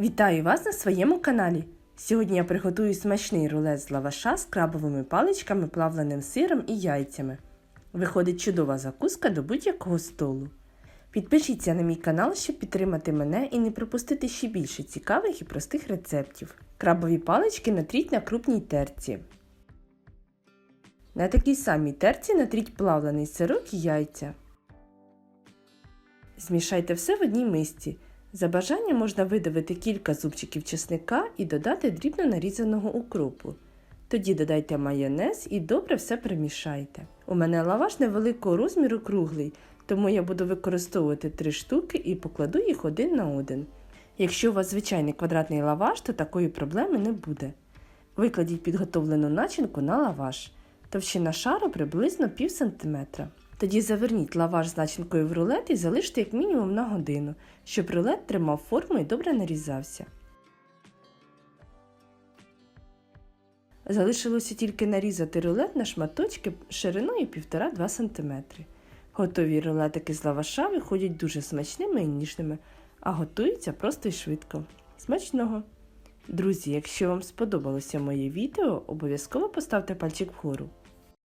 Вітаю вас на своєму каналі. Сьогодні я приготую смачний рулет з лаваша з крабовими паличками, плавленим сиром і яйцями. Виходить чудова закуска до будь-якого столу. Підпишіться на мій канал, щоб підтримати мене і не пропустити ще більше цікавих і простих рецептів. Крабові палички натріть на крупній терці. На такій самій терці натріть плавлений сирок і яйця. Змішайте все в одній мисці. За бажанням можна видавити кілька зубчиків чесника і додати дрібно нарізаного укропу. Тоді додайте майонез і добре все перемішайте. У мене лаваш невеликого розміру круглий, тому я буду використовувати три штуки і покладу їх один на один. Якщо у вас звичайний квадратний лаваш, то такої проблеми не буде. Викладіть підготовлену начинку на лаваш. Товщина шару приблизно пів сантиметра. Тоді заверніть лаваш з начинкою в рулет і залиште як мінімум на годину, щоб рулет тримав форму і добре нарізався. Залишилося тільки нарізати рулет на шматочки шириною 1,5-2 см. Готові рулетики з лаваша виходять дуже смачними і ніжними, а готуються просто і швидко. Смачного! Друзі, якщо вам сподобалося моє відео, обов'язково поставте пальчик вгору.